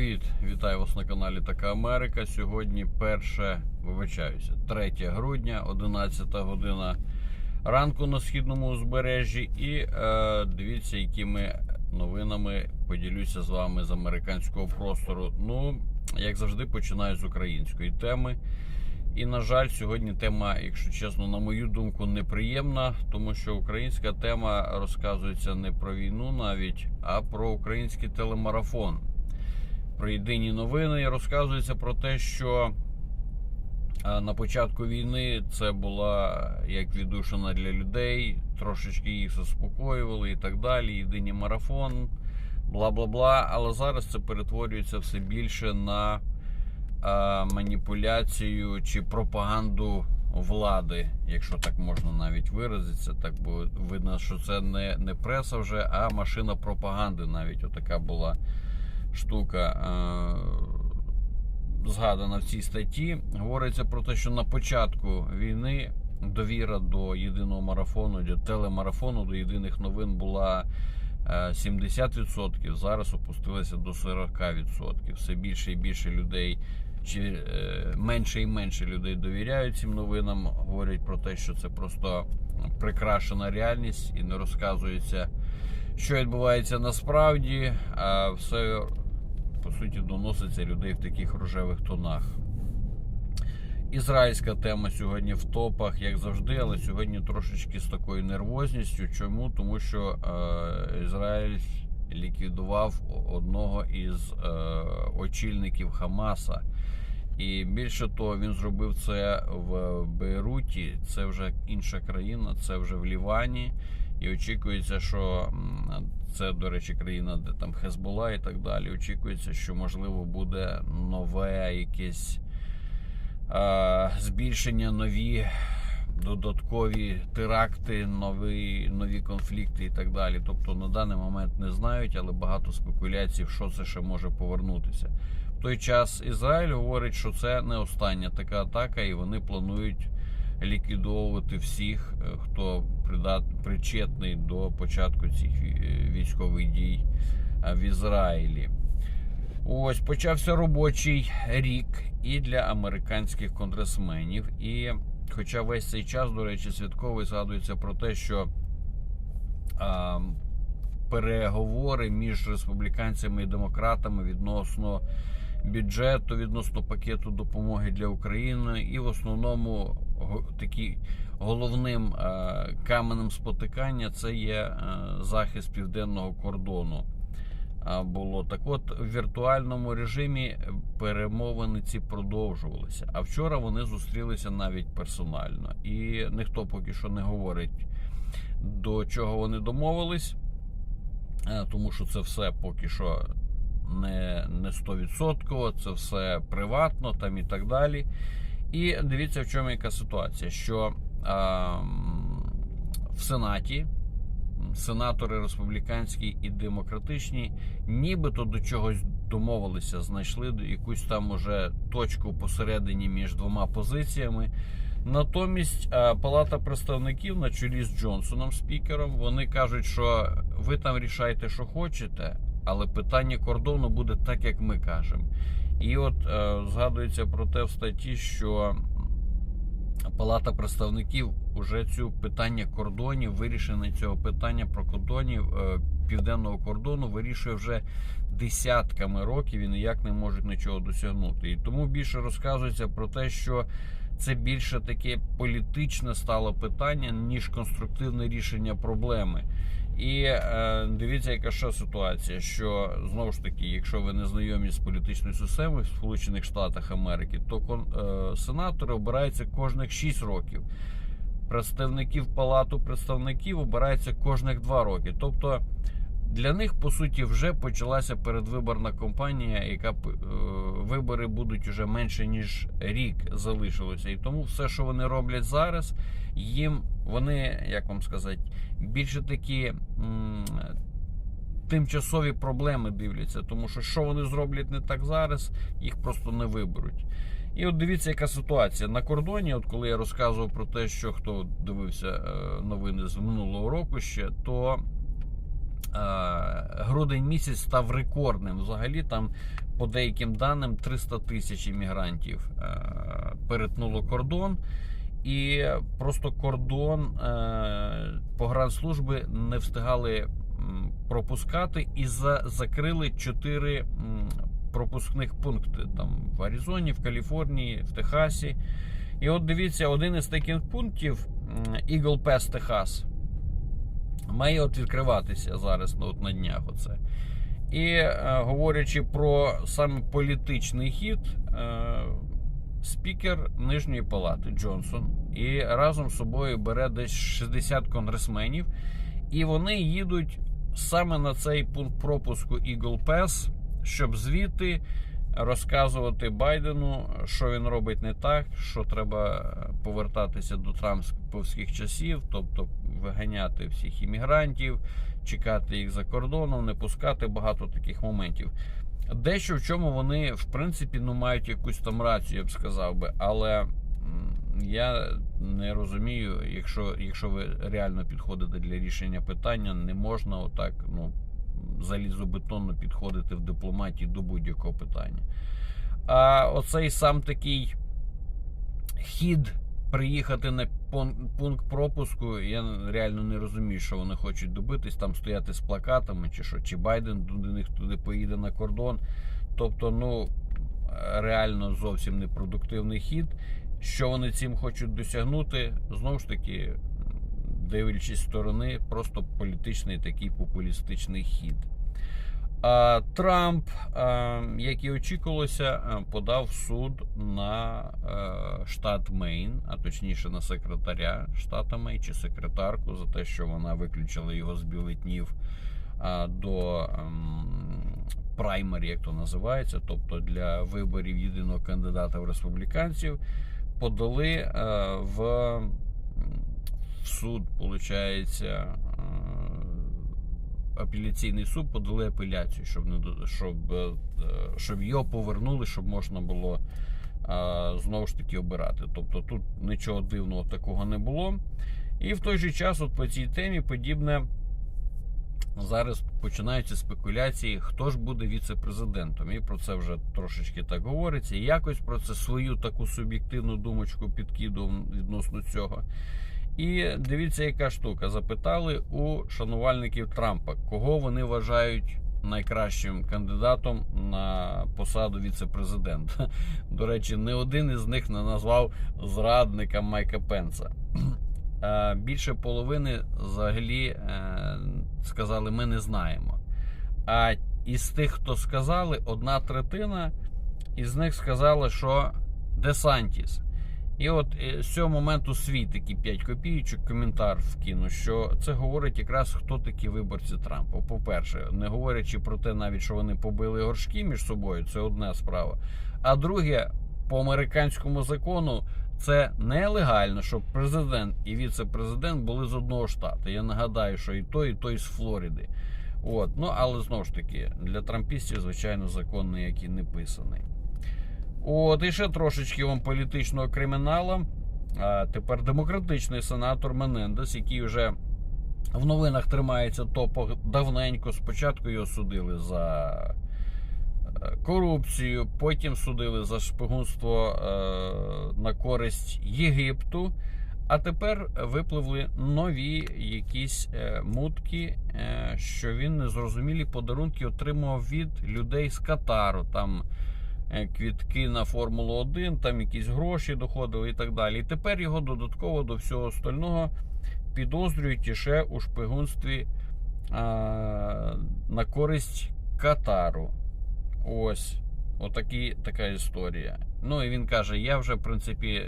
Привіт, вітаю вас на каналі Така Америка. Сьогодні перше, вибачаюся, 3 грудня, 11 година ранку на східному узбережжі. І е, дивіться, якими новинами поділюся з вами з американського простору. Ну, як завжди, починаю з української теми. І, на жаль, сьогодні тема, якщо чесно, на мою думку, неприємна, тому що українська тема розказується не про війну навіть, а про український телемарафон. Про єдині новини і розказується про те, що на початку війни це була як віддушина для людей, трошечки їх заспокоювали і так далі. Єдиний марафон, бла бла бла. Але зараз це перетворюється все більше на а, маніпуляцію чи пропаганду влади, якщо так можна навіть виразитися. Так бо видно, що це не, не преса вже, а машина пропаганди. Навіть отака була штука. е, Згадана в цій статті, говориться про те, що на початку війни довіра до єдиного марафону, до телемарафону, до єдиних новин була е, 70%, зараз опустилася до 40%. Все більше і більше людей, чи е, менше і менше людей довіряють цим новинам. Говорять про те, що це просто прикрашена реальність і не розказується, що відбувається насправді, а все по суті доноситься людей в таких рожевих тонах. Ізраїльська тема сьогодні в топах, як завжди, але сьогодні трошечки з такою нервозністю. Чому? Тому що е, Ізраїль ліквідував одного із е, очільників Хамаса. І більше того, він зробив це в Бейруті. Це вже інша країна, це вже в Лівані. І очікується, що це, до речі, країна, де там Хезбола і так далі. Очікується, що можливо буде нове якесь е, збільшення, нові додаткові теракти, нові, нові конфлікти і так далі. Тобто на даний момент не знають, але багато спекуляцій, що це ще може повернутися. В той час Ізраїль говорить, що це не остання така атака, і вони планують ліквідовувати всіх, е, хто придат, причетний до початку цих е, військових дій е, в Ізраїлі. Ось почався робочий рік і для американських конгресменів. І хоча весь цей час, до речі, святковий згадується про те, що а, переговори між республіканцями і демократами відносно бюджету, відносно пакету допомоги для України, і в основному такі головним е, каменем спотикання це є е, захист південного кордону. Було так, от в віртуальному режимі перемовини ці продовжувалися. А вчора вони зустрілися навіть персонально, і ніхто поки що не говорить до чого вони домовились, е, тому що це все поки що не, не 100%, це все приватно там і так далі. І дивіться, в чому яка ситуація, що м, в Сенаті сенатори республіканські і демократичні, нібито до чогось домовилися, знайшли якусь там уже точку посередині між двома позиціями. Натомість а, Палата представників на чолі з Джонсоном, спікером, вони кажуть, що ви там рішайте, що хочете, але питання кордону буде так, як ми кажемо. І от е, згадується про те в статті, що Палата представників уже цю питання кордонів, вирішення цього питання про кордонів е, південного кордону вирішує вже десятками років і ніяк не можуть нічого досягнути. І тому більше розказується про те, що це більше таке політичне стало питання, ніж конструктивне рішення проблеми. І е, дивіться, яка ще ситуація, що знову ж таки, якщо ви не знайомі з політичною системою в Сполучених Штатах Америки, то кон, е, сенатори обираються кожних 6 років. Представників палату представників обирається кожних 2 роки. Тобто для них по суті вже почалася передвиборна кампанія, яка е, вибори будуть уже менше ніж рік залишилося. І тому все, що вони роблять зараз, їм вони, як вам сказати, більше такі м, тимчасові проблеми дивляться, тому що що вони зроблять не так зараз, їх просто не виберуть. І от дивіться, яка ситуація на кордоні. От коли я розказував про те, що хто дивився е, новини з минулого року ще, то грудень місяць став рекордним. Взагалі, там, по деяким даним, 300 тисяч іммігрантів е, перетнуло кордон. І просто кордон е, погранслужби не встигали пропускати і за, закрили 4 пропускних пункти там в Аризоні, в Каліфорнії, в Техасі. І от дивіться, один із таких пунктів Eagle Pass, Техас, має от відкриватися зараз ну, от на днях. Оце. І е, говорячи про саме політичний хід, е, спікер Нижньої палати Джонсон і разом з собою бере десь 60 конгресменів, і вони їдуть саме на цей пункт пропуску Eagle Pass, щоб звідти розказувати Байдену, що він робить не так, що треба повертатися до трампських часів, тобто виганяти всіх іммігрантів, чекати їх за кордоном, не пускати багато таких моментів. Дещо в чому вони, в принципі, ну, мають якусь там рацію, я б сказав би, але я не розумію, якщо якщо ви реально підходите для рішення питання, не можна отак ну, залізобетонно підходити в дипломатії до будь-якого питання. А оцей сам такий хід приїхати на пункт пропуску, я реально не розумію, що вони хочуть добитись, там стояти з плакатами, чи що, чи Байден до них туди поїде на кордон. Тобто, ну реально зовсім непродуктивний хід. Що вони цим хочуть досягнути, знову ж таки, дивлячись сторони, просто політичний такий популістичний хід. Трамп, як і очікувалося, подав суд на штат Мейн, а точніше на секретаря штата Мейн чи секретарку за те, що вона виключила його з бюлетнів до праймері, як то називається, тобто для виборів єдиного кандидата в республіканців, подали в суд, виходить, апеляційний суд подали апеляцію, щоб не щоб, е, щоб його повернули, щоб можна було знову ж таки обирати. Тобто тут нічого дивного такого не було. І в той же час, от по цій темі, подібне. Зараз починаються спекуляції, хто ж буде віце-президентом. І про це вже трошечки так говориться. І якось про це свою таку суб'єктивну думочку підкидував відносно цього. І дивіться, яка штука. Запитали у шанувальників Трампа, кого вони вважають найкращим кандидатом на посаду віце-президента. До речі, не один із них не назвав зрадника Майка Пенса. Більше половини взагалі е, сказали, ми не знаємо. А із тих, хто сказали, одна третина із них сказала, що Десантіс. І от е, з цього моменту свій такі 5 копійочок коментар вкину, що це говорить якраз хто такі виборці Трампа. По-перше, не говорячи про те, навіть що вони побили горшки між собою, це одна справа. А друге, по американському закону це нелегально, щоб президент і віце-президент були з одного штату. Я нагадаю, що і той, і той з Флориди. От, ну але знову ж таки, для трампістів, звичайно, закон ніякий не писаний. От, і ще трошечки вам політичного криміналу. А Тепер демократичний сенатор Менендес, який вже в новинах тримається топо давненько. Спочатку його судили за е, корупцію, потім судили за шпигунство е, на користь Єгипту. А тепер випливли нові якісь е, мутки, що він незрозумілі подарунки отримував від людей з Катару. Там квітки на Формулу 1, там якісь гроші доходили і так далі. І тепер його додатково до всього остального підозрюють ще у шпигунстві а, на користь Катару. Ось. Отакі, така історія. Ну і він каже: я вже, в принципі,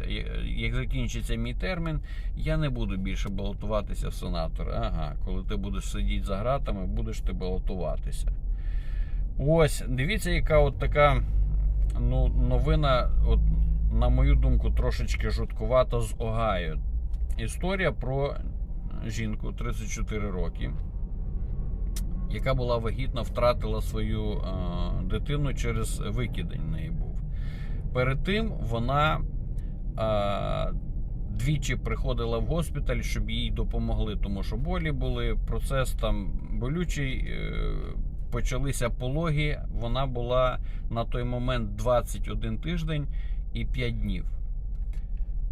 як закінчиться мій термін, я не буду більше балотуватися в сенатор. Ага, коли ти будеш сидіти за гратами, будеш ти балотуватися. Ось, дивіться, яка от така ну, новина, от, на мою думку, трошечки жуткувата з Огайо. Історія про жінку 34 роки, яка була вагітна, втратила свою е, дитину через викидень неї був. Перед тим вона е, двічі приходила в госпіталь, щоб їй допомогли, тому що болі були, процес там болючий. е, Почалися пологи. Вона була на той момент 21 тиждень і 5 днів.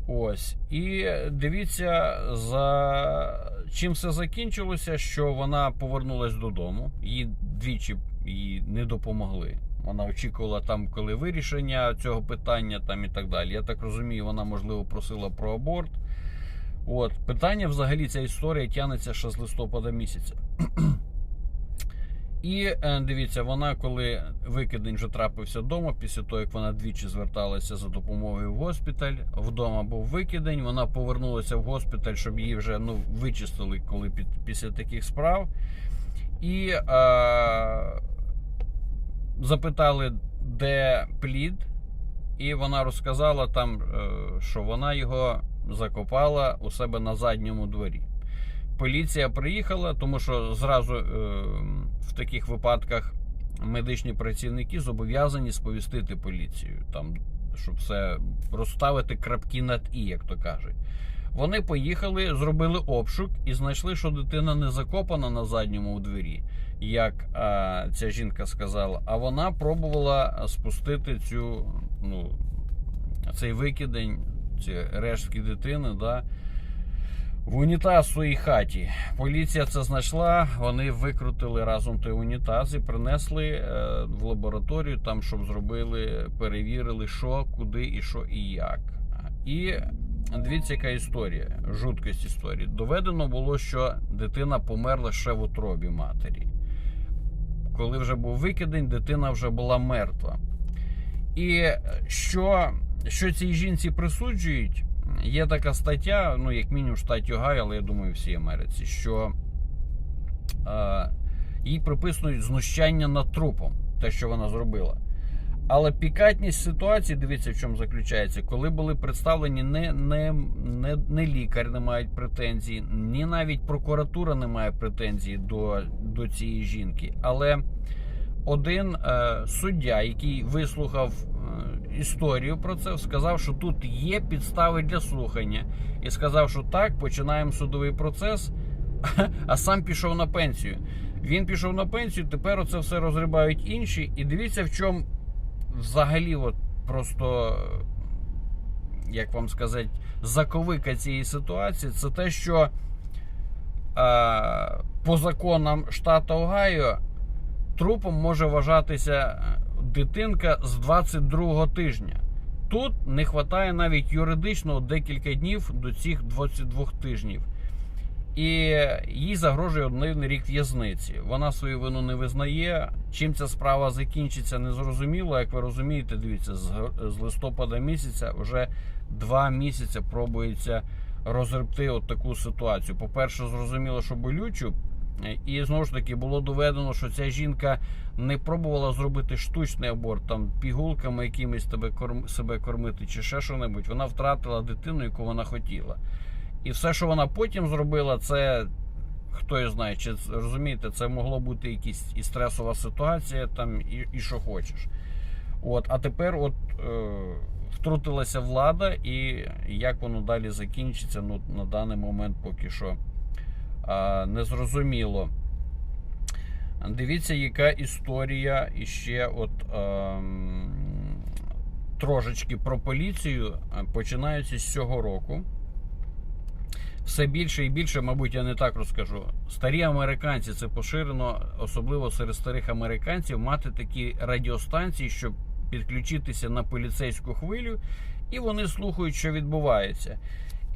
Ось. І дивіться, за чим все закінчилося, що вона повернулась додому. Їй двічі їй не допомогли. Вона очікувала там, коли вирішення цього питання, там і так далі. Я так розумію, вона можливо просила про аборт. От питання, взагалі, ця історія тягнеться ще з листопада місяця. І е, дивіться, вона, коли викидень вже трапився вдома, після того як вона двічі зверталася за допомогою в госпіталь, вдома був викидень, вона повернулася в госпіталь, щоб її вже ну, вичистили, коли під, після таких справ. І е, запитали, де плід, і вона розказала там, е, що вона його закопала у себе на задньому дворі. Поліція приїхала, тому що зразу е, в таких випадках медичні працівники зобов'язані сповістити поліцію, там, щоб все розставити крапки над і, як то кажуть. Вони поїхали, зробили обшук і знайшли, що дитина не закопана на задньому двері, як а, ця жінка сказала, а вона пробувала спустити цю, ну, цей викидень, ці рештки дитини, да, в унітаз в своїй хаті. Поліція це знайшла. Вони викрутили разом той унітаз і принесли е, в лабораторію, там щоб зробили, перевірили, що, куди і що і як. І дивіться, яка історія, жуткість історії. Доведено було, що дитина померла ще в утробі матері. Коли вже був викидень, дитина вже була мертва. І що, що цій жінці присуджують? Є така стаття, ну, як мінімум в штаті Огайо, але я думаю, всій Америці, що е, їй приписують знущання над трупом, те, що вона зробила. Але пікатність ситуації, дивіться, в чому заключається, коли були представлені не, не, не, не лікар, не мають претензій, ні навіть прокуратура не має претензій до, до цієї жінки. Але один е, суддя, який вислухав історію про це, сказав, що тут є підстави для слухання, і сказав, що так, починаємо судовий процес, а сам пішов на пенсію. Він пішов на пенсію, тепер оце все розгрібають інші. І дивіться, в чому взагалі, от просто, як вам сказати, заковика цієї ситуації, це те, що по законам штату Огайо трупом може вважатися дитинка з 22 тижня. Тут не вистачає навіть юридично декілька днів до цих 22 тижнів. І їй загрожує один рік в'язниці. Вона свою вину не визнає. Чим ця справа закінчиться, не зрозуміло. Як ви розумієте, дивіться, з, листопада місяця вже два місяці пробується розгребти от таку ситуацію. По-перше, зрозуміло, що болючу. І знову ж таки було доведено, що ця жінка не пробувала зробити штучний аборт, там пігулками якимись тебе корм, себе кормити чи ще що-небудь. Вона втратила дитину, яку вона хотіла. І все, що вона потім зробила, це хто його знає, чи розумієте, це могло бути якась і стресова ситуація, там, і, і що хочеш. От, А тепер от е, втрутилася влада, і як воно далі закінчиться, ну, на даний момент поки що е, не зрозуміло. Дивіться, яка історія іще от. Е, Трошечки про поліцію починається з цього року все більше і більше, мабуть, я не так розкажу. Старі американці це поширено, особливо серед старих американців, мати такі радіостанції, щоб підключитися на поліцейську хвилю, і вони слухають, що відбувається.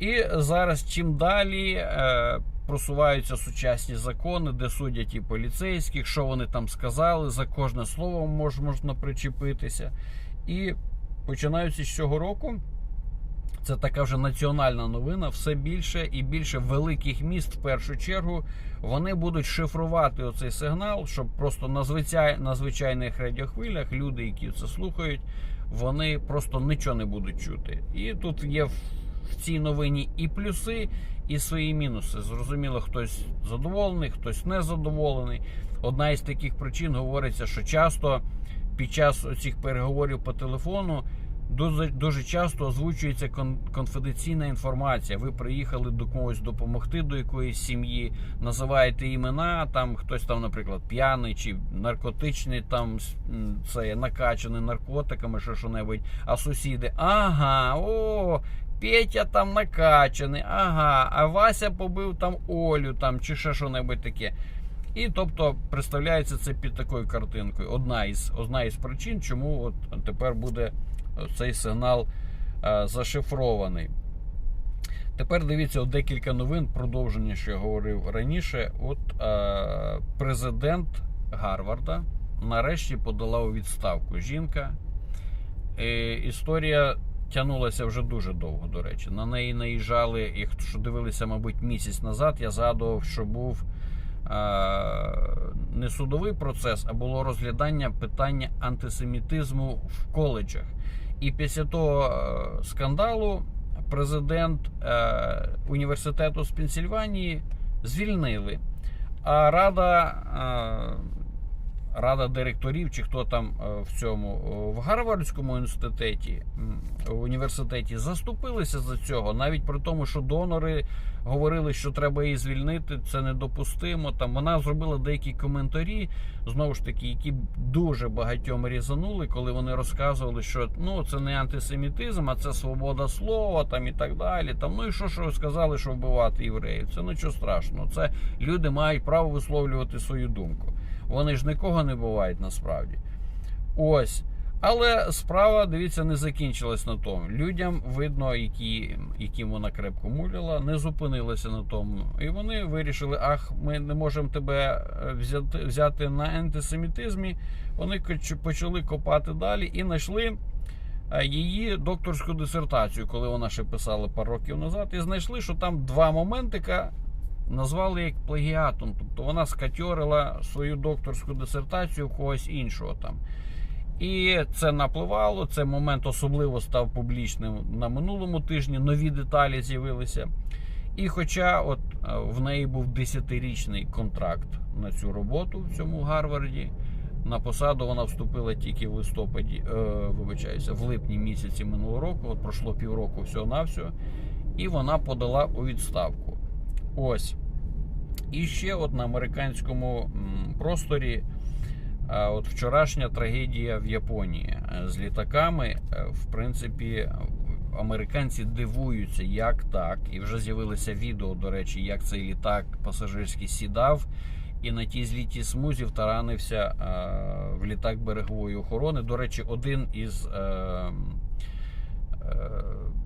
І зараз чим далі е, просуваються сучасні закони, де судять і поліцейських, що вони там сказали, за кожне слово мож, можна причепитися. І починаються з цього року. Це така вже національна новина. Все більше і більше великих міст в першу чергу вони будуть шифрувати оцей сигнал, щоб просто на, звичай, на звичайних радіохвилях люди, які це слухають, вони просто нічого не будуть чути. І тут є в цій новині і плюси, і свої мінуси. Зрозуміло, хтось задоволений, хтось незадоволений. Одна із таких причин говориться, що часто під час цих переговорів по телефону Дуже, дуже часто озвучується кон- конфіденційна інформація. Ви приїхали до когось допомогти до якоїсь сім'ї, називаєте імена. Там хтось там, наприклад, п'яний чи наркотичний, там це накачаний наркотиками, що що-небудь. А сусіди, ага, о, Петя там накачаний, ага, а Вася побив там Олю там чи ще що-небудь таке. І тобто представляється це під такою картинкою. Одна із одна із причин, чому от тепер буде цей сигнал е, зашифрований. Тепер дивіться от декілька новин, продовження, що я говорив раніше. От е, президент Гарварда нарешті подала у відставку жінка. Е, історія тягнулася вже дуже довго, до речі. На неї наїжджали, якщо дивилися, мабуть, місяць назад, я згадував, що був не судовий процес, а було розглядання питання антисемітизму в коледжах. І після того скандалу президент університету з Пенсільванії звільнили. А рада, рада директорів, чи хто там е, в цьому в Гарвардському університеті, м, університеті заступилися за цього, навіть при тому, що донори говорили, що треба її звільнити, це недопустимо. Там вона зробила деякі коментарі, знову ж таки, які дуже багатьом різанули, коли вони розказували, що ну це не антисемітизм, а це свобода слова, там і так далі. Там ну і що, що сказали, що вбивати євреїв? Це нічого страшного. Це люди мають право висловлювати свою думку. Вони ж нікого не бувають насправді. Ось. Але справа, дивіться, не закінчилась на тому. Людям видно, які, яким вона крепко муляла, не зупинилися на тому. І вони вирішили, ах, ми не можемо тебе взяти, взяти на антисемітизмі. Вони почали копати далі і знайшли е, її докторську дисертацію, коли вона ще писала пару років назад, і знайшли, що там два моментика назвали як плагіатом. Тобто вона скатьорила свою докторську дисертацію когось іншого там. І це напливало. Цей момент особливо став публічним на минулому тижні. Нові деталі з'явилися. І хоча от е, в неї був 10-річний контракт на цю роботу в цьому Гарварді, на посаду вона вступила тільки в листопаді, е, вибачаюся, в липні місяці минулого року. От пройшло півроку всього навсього і вона подала у відставку. Ось. І ще от на американському просторі. От вчорашня трагедія в Японії Е, з літаками, е, в принципі, американці дивуються, як так. І вже з'явилося відео, до речі, як цей літак пасажирський сідав. І на тій злітій смузі втаранився е, в літак берегової охорони. До речі, один із е, е, і-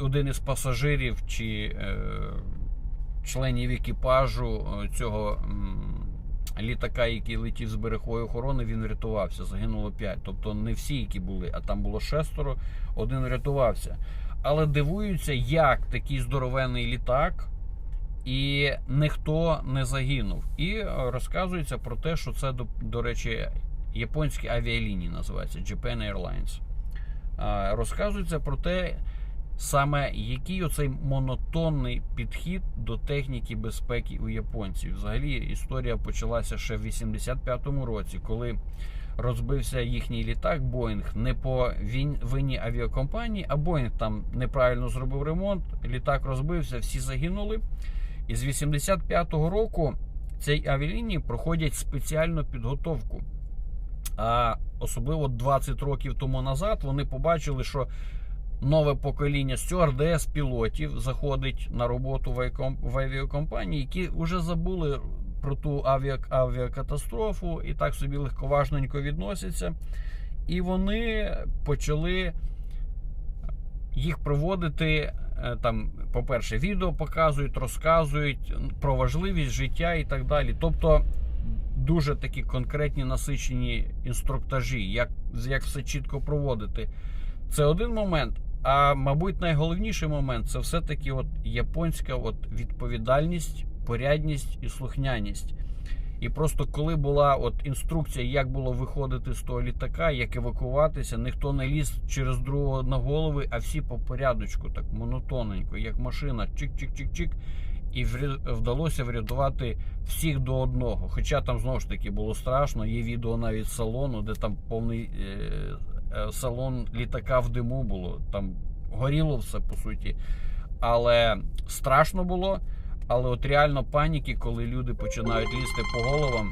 один із пасажирів чи е, членів екіпажу е, цього літака, який летів з берегової охорони, він врятувався. Загинуло 5. Тобто не всі, які були, а там було шестеро, один врятувався. Але дивуються, як такий здоровенний літак. І ніхто не загинув. І розказується про те, що це, до, до речі, японські авіалінії називаються Japan Airlines. Розказується про те, саме який оцей монотонний підхід до техніки безпеки у японців. Взагалі історія почалася ще в 85-му році, коли розбився їхній літак Боїнг не по вині авіакомпанії, а Боїнг там неправильно зробив ремонт. Літак розбився, всі загинули. І з 85-го року цій авіалінії проходять спеціальну підготовку. А особливо 20 років тому назад вони побачили, що нове покоління стюардес пілотів заходить на роботу в авіаком- в авіакомпанії, які вже забули про ту авіа- авіакатастрофу і так собі легковажненько відносяться. І вони почали їх проводити. е, Там, по-перше, відео показують, розказують про важливість життя і так далі. Тобто дуже такі конкретні насичені інструктажі, як, як все чітко проводити. Це один момент. А мабуть, найголовніший момент це все-таки от японська от відповідальність, порядність і слухняність. І просто коли була от інструкція, як було виходити з того літака, як евакуватися, ніхто не ліз через другого на голови, а всі по порядочку, так монотонненько, як машина, чик-чик-чик-чик. І вдалося врятувати всіх до одного. Хоча там знову ж таки було страшно. Є відео навіть салону, де там повний е, салон літака в диму було. Там горіло все по суті. Але страшно було. Але от реально паніки, коли люди починають лізти по головам,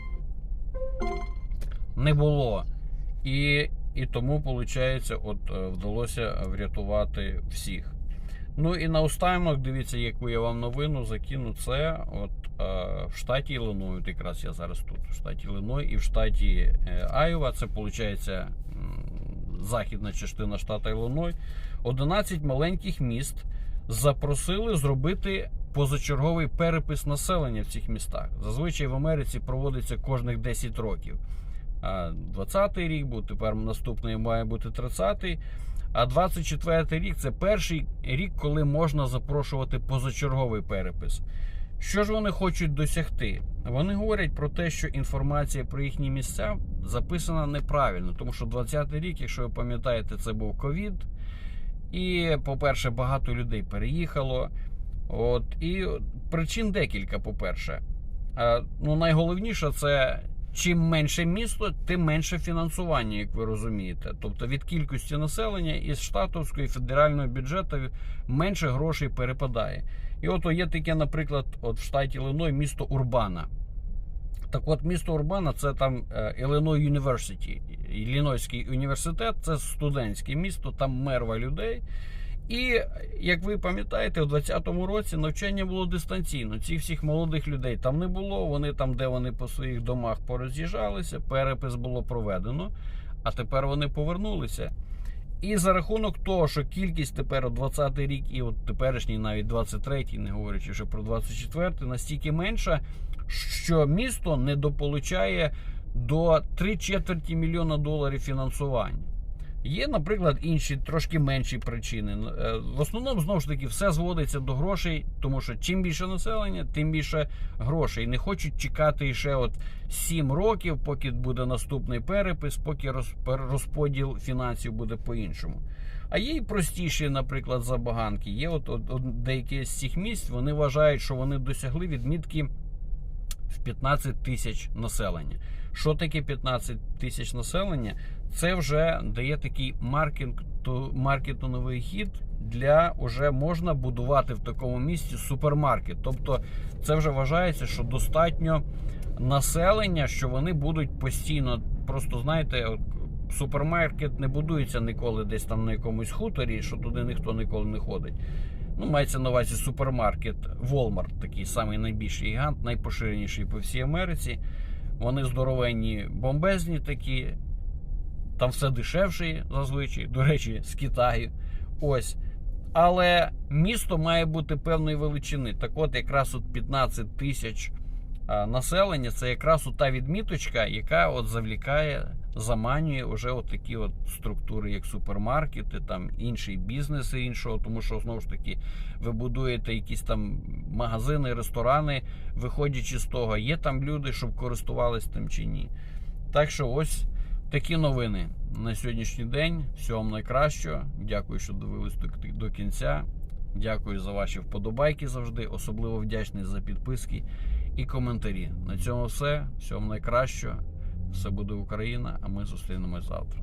не було. І, і тому, виходить, от е, вдалося врятувати всіх. Ну і наостанок, дивіться, яку я вам новину закину. Це от е, в штаті Іллиной, якраз я зараз тут, в штаті Іллиной і в штаті е, Айова, це виходить західна частина штату Іллиной. 11 маленьких міст запросили зробити позачерговий перепис населення в цих містах. Зазвичай в Америці проводиться кожних 10 років. А 20-й рік був, тепер наступний має бути 30-й. А 24-й рік це перший рік, коли можна запрошувати позачерговий перепис. Що ж вони хочуть досягти? Вони говорять про те, що інформація про їхні місця записана неправильно, тому що 20-й рік, якщо ви пам'ятаєте, це був ковід. І, по-перше, багато людей переїхало. От, і причин декілька, по-перше. Е, Ну, найголовніше це чим менше місто, тим менше фінансування, як ви розумієте. Тобто від кількості населення із штатовського і федерального бюджету менше грошей перепадає. І от є таке, наприклад, от в штаті Іллиной місто Урбана. Так от, місто Урбана це там Illinois University, Іллінойський університет, це студентське місто, там мерва людей. І як ви пам'ятаєте, у 2020 році навчання було дистанційно. Цих всіх молодих людей там не було. Вони там, де вони по своїх домах пороз'їжджалися, перепис було проведено, а тепер вони повернулися. І за рахунок того, що кількість тепер 20 рік і от теперішній, навіть 23-й, не говорячи вже про 24-й, настільки менша, що місто недополучає до 3 четверті мільйона доларів фінансування. Є, наприклад, інші трошки менші причини. Е, В основному знову ж таки все зводиться до грошей, тому що чим більше населення, тим більше грошей. Не хочуть чекати ще от 7 років, поки буде наступний перепис, поки роз- розподіл фінансів буде по-іншому. А є й простіші, наприклад, забаганки. Є от, от, от деякі з цих місць вони вважають, що вони досягли відмітки в 15 тисяч населення. Що таке 15 тисяч населення? Це вже дає такий маркетинг, маркетинговий хід для вже можна будувати в такому місці супермаркет. Тобто це вже вважається, що достатньо населення, що вони будуть постійно, просто знаєте, супермаркет не будується ніколи десь там на якомусь хуторі, що туди ніхто ніколи не ходить. Ну, мається на увазі супермаркет Walmart, такий самий найбільший гігант, найпоширеніший по всій Америці. Вони здоровенні, бомбезні такі. Там все дешевше зазвичай, до речі, з Китаю. Ось. Але місто має бути певної величини. Так от, якраз от 15 тисяч населення це якраз от та відміточка, яка от завлікає, заманює вже от такі от структури, як супермаркети, там інший бізнес іншого, тому що знову ж таки ви будуєте якісь там магазини, ресторани, виходячи з того, є там люди, щоб користувались тим чи ні. Так що ось. Такі новини на сьогоднішній день. Всього найкращого. Дякую, що дивились до, кінця. Дякую за ваші вподобайки завжди. Особливо вдячний за підписки і коментарі. На цьому все. Всього найкращого. Все буде Україна, а ми зустрінемось завтра.